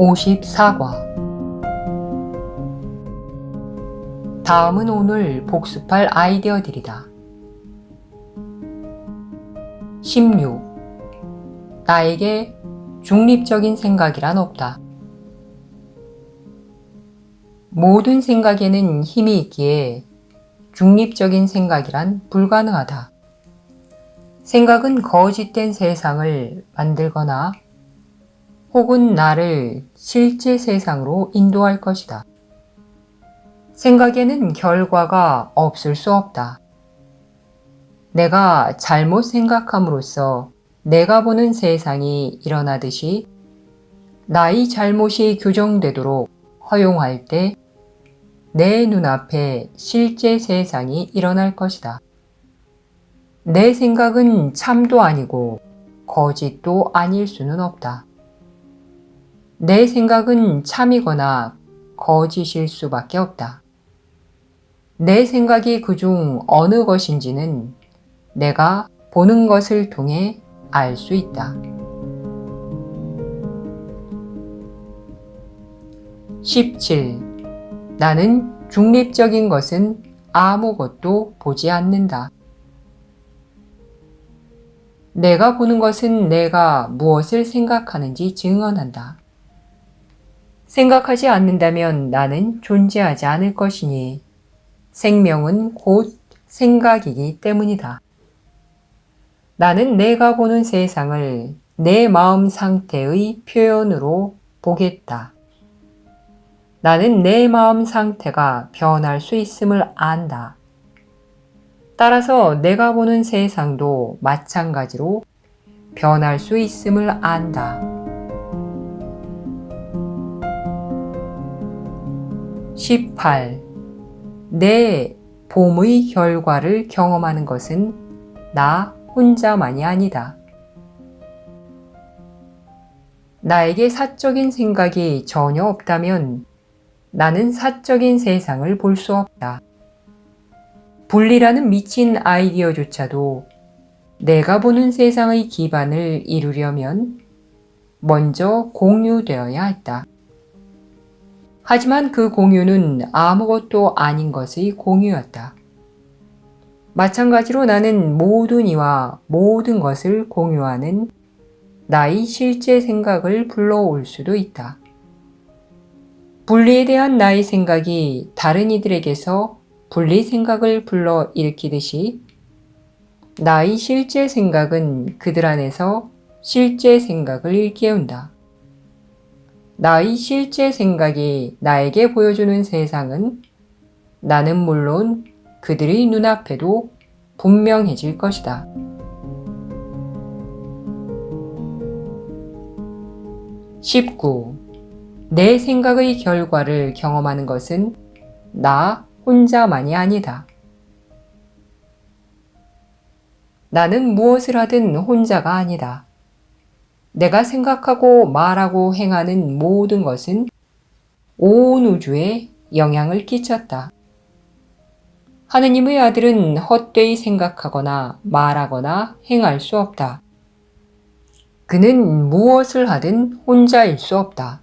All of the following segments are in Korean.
54과 다음은 오늘 복습할 아이디어들이다. 16. 나에게 중립적인 생각이란 없다. 모든 생각에는 힘이 있기에 중립적인 생각이란 불가능하다. 생각은 거짓된 세상을 만들거나 혹은 나를 실제 세상으로 인도할 것이다. 생각에는 결과가 없을 수 없다. 내가 잘못 생각함으로써 내가 보는 세상이 일어나듯이 나의 잘못이 규정되도록 허용할 때 내 눈앞에 실제 세상이 일어날 것이다. 내 생각은 참도 아니고 거짓도 아닐 수는 없다. 내 생각은 참이거나 거짓일 수밖에 없다. 내 생각이 그중 어느 것인지는 내가 보는 것을 통해 알 수 있다. 17. 나는 중립적인 것은 아무것도 보지 않는다. 내가 보는 것은 내가 무엇을 생각하는지 증언한다. 생각하지 않는다면 나는 존재하지 않을 것이니 생명은 곧 생각이기 때문이다. 나는 내가 보는 세상을 내 마음 상태의 표현으로 보겠다. 나는 내 마음 상태가 변할 수 있음을 안다. 따라서 내가 보는 세상도 마찬가지로 변할 수 있음을 안다. 18. 내 봄의 결과를 경험하는 것은 나 혼자만이 아니다. 나에게 사적인 생각이 전혀 없다면 나는 사적인 세상을 볼 수 없다. 분리라는 미친 아이디어조차도 내가 보는 세상의 기반을 이루려면 먼저 공유되어야 했다. 하지만 그 공유는 아무것도 아닌 것의 공유였다. 마찬가지로 나는 모든 이와 모든 것을 공유하는 나의 실제 생각을 불러올 수도 있다. 분리에 대한 나의 생각이 다른 이들에게서 분리 생각을 불러 일으키듯이 나의 실제 생각은 그들 안에서 실제 생각을 일깨운다. 나의 실제 생각이 나에게 보여주는 세상은 나는 물론 그들의 눈앞에도 분명해질 것이다. 19. 내 생각의 결과를 경험하는 것은 나 혼자만이 아니다. 나는 무엇을 하든 혼자가 아니다. 내가 생각하고 말하고 행하는 모든 것은 온 우주에 영향을 끼쳤다. 하느님의 아들은 헛되이 생각하거나 말하거나 행할 수 없다. 그는 무엇을 하든 혼자일 수 없다.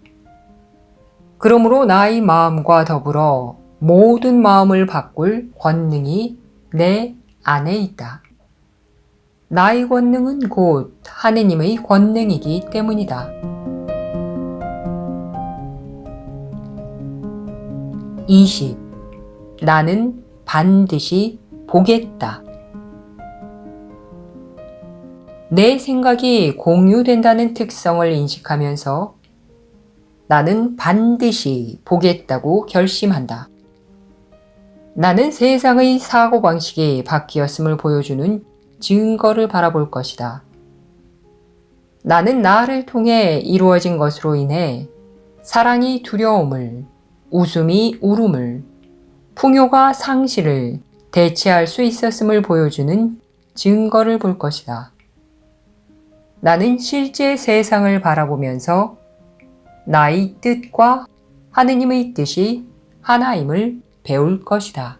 그러므로 나의 마음과 더불어 모든 마음을 바꿀 권능이 내 안에 있다. 나의 권능은 곧 하느님의 권능이기 때문이다. 20. 나는 반드시 보겠다. 내 생각이 공유된다는 특성을 인식하면서 나는 반드시 보겠다고 결심한다. 나는 세상의 사고방식이 바뀌었음을 보여주는 증거를 바라볼 것이다. 나는 나를 통해 이루어진 것으로 인해 사랑이 두려움을, 웃음이 울음을, 풍요가 상실을 대체할 수 있었음을 보여주는 증거를 볼 것이다. 나는 실제 세상을 바라보면서 나의 뜻과 하느님의 뜻이 하나임을 배울 것이다.